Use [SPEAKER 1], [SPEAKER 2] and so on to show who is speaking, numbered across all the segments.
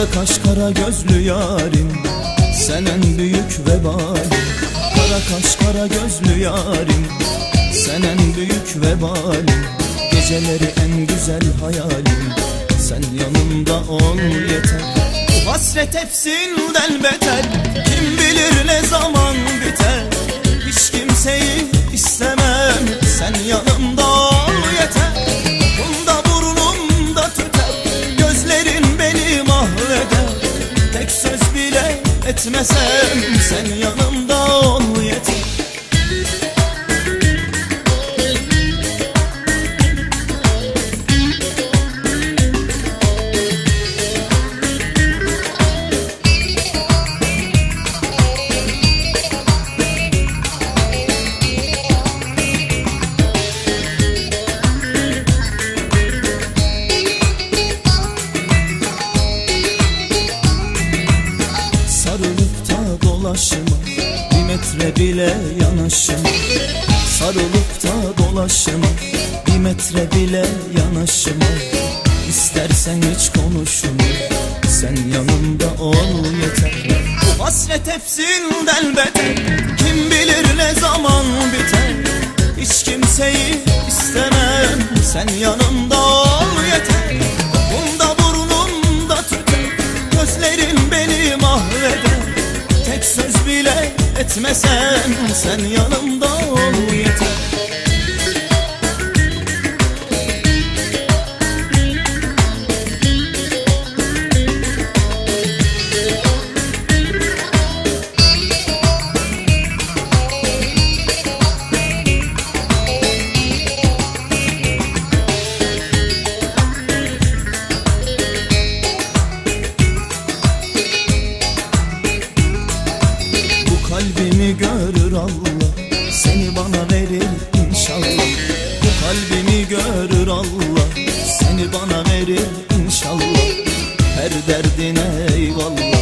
[SPEAKER 1] Kara kaş kara gözlü yarim Sen en büyük vebalim. Kara kaş kara gözlü yarim Sen en büyük vebalim. Geceleri en güzel hayalim Sen yanımda ol yeter. Bu hasret hepsinden beter etmesem Sen yanımda ol da dolaşma Bir metre bile yanaşma Sarılıp da dolaşma Bir metre bile yanaşma İstersen hiç konuşma. Sen yanımda ol yeter. Bu hasret hepsinden beter. Kim bilir ne zaman biter. Hiç kimseyi istemem. Sen yanımda ol bile etmesen Sen yanımda ol yeter görür Allah Seni bana verir inşallah. Bu kalbimi görür Allah Seni bana verir inşallah. Her derdine eyvallah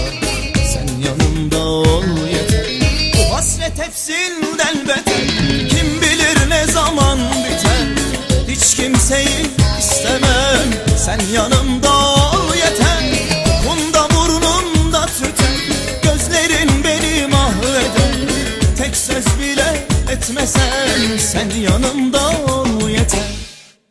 [SPEAKER 1] Sen yanımda ol yeter. Bu hasret hepsinden beter Kim bilir ne zaman biter. Hiç kimseyi istemem Sen yanımda söz bile etmesen Sen yanımda ol yeter